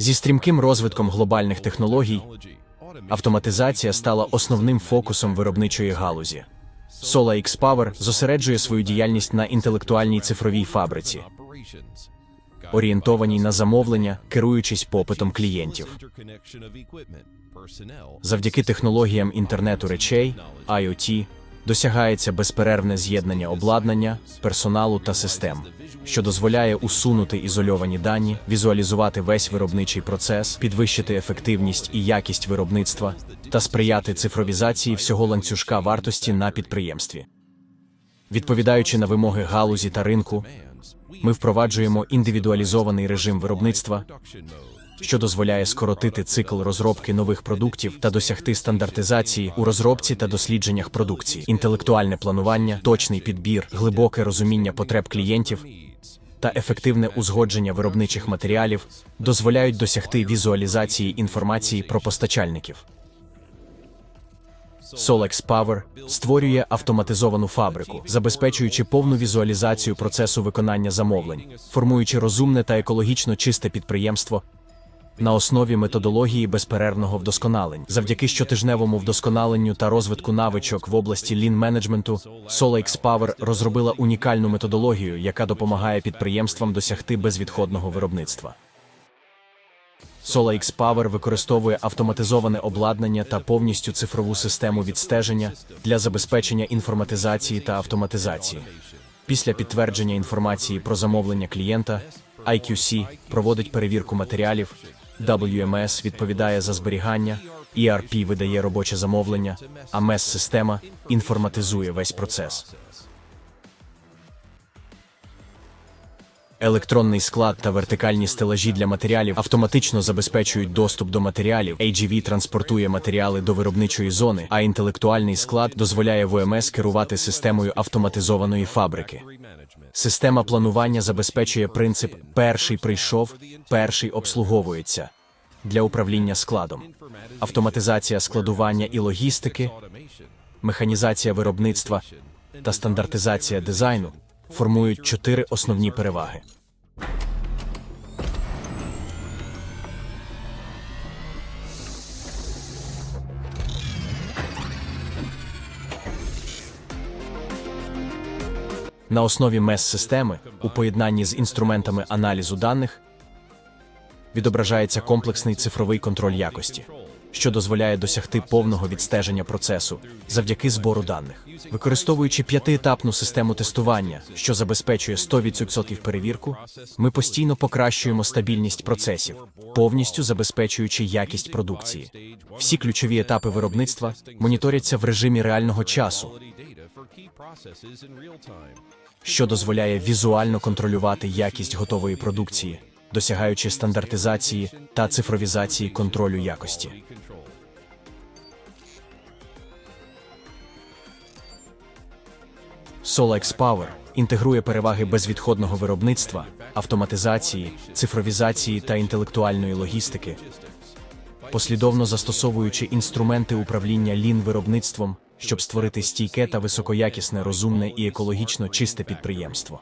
Зі стрімким розвитком глобальних технологій автоматизація стала основним фокусом виробничої галузі. Sola X-Power зосереджує свою діяльність на інтелектуальній цифровій фабриці, орієнтованій на замовлення, керуючись попитом клієнтів. Завдяки технологіям інтернету речей, IoT, досягається безперервне з'єднання обладнання, персоналу та систем, що дозволяє усунути ізольовані дані, візуалізувати весь виробничий процес, підвищити ефективність і якість виробництва та сприяти цифровізації всього ланцюжка вартості на підприємстві. Відповідаючи на вимоги галузі та ринку, ми впроваджуємо індивідуалізований режим виробництва, що дозволяє скоротити цикл розробки нових продуктів та досягти стандартизації у розробці та дослідженнях продукції, інтелектуальне планування, точний підбір, глибоке розуміння потреб клієнтів та ефективне узгодження виробничих матеріалів дозволяють досягти візуалізації інформації про постачальників. Solex Power створює автоматизовану фабрику, забезпечуючи повну візуалізацію процесу виконання замовлень, формуючи розумне та екологічно чисте підприємство на основі методології безперервного вдосконалень. Завдяки щотижневому вдосконаленню та розвитку навичок в області лін менеджменту Solex Power розробила унікальну методологію, яка допомагає підприємствам досягти безвідходного виробництва. SolarX Power використовує автоматизоване обладнання та повністю цифрову систему відстеження для забезпечення інформатизації та автоматизації. Після підтвердження інформації про замовлення клієнта, IQC проводить перевірку матеріалів, WMS відповідає за зберігання, ERP видає робоче замовлення, а MES-система інформатизує весь процес. Електронний склад та вертикальні стелажі для матеріалів автоматично забезпечують доступ до матеріалів. AGV транспортує матеріали до виробничої зони, а інтелектуальний склад дозволяє ВМС керувати системою автоматизованої фабрики. Система планування забезпечує принцип перший прийшов, перший обслуговується для управління складом, автоматизація складування і логістики, механізація виробництва та стандартизація дизайну формують чотири основні переваги. На основі MES-системи у поєднанні з інструментами аналізу даних відображається комплексний цифровий контроль якості, що дозволяє досягти повного відстеження процесу завдяки збору даних, використовуючи п'ятиетапну систему тестування, що забезпечує 100% перевірку, ми постійно покращуємо стабільність процесів, повністю забезпечуючи якість продукції. Всі ключові етапи виробництва моніторяться в режимі реального часу, що дозволяє візуально контролювати якість готової продукції, досягаючи стандартизації та цифровізації контролю якості. Solex Power інтегрує переваги безвідходного виробництва, автоматизації, цифровізації та інтелектуальної логістики, послідовно застосовуючи інструменти управління лін виробництвом, щоб створити стійке та високоякісне, розумне і екологічно чисте підприємство.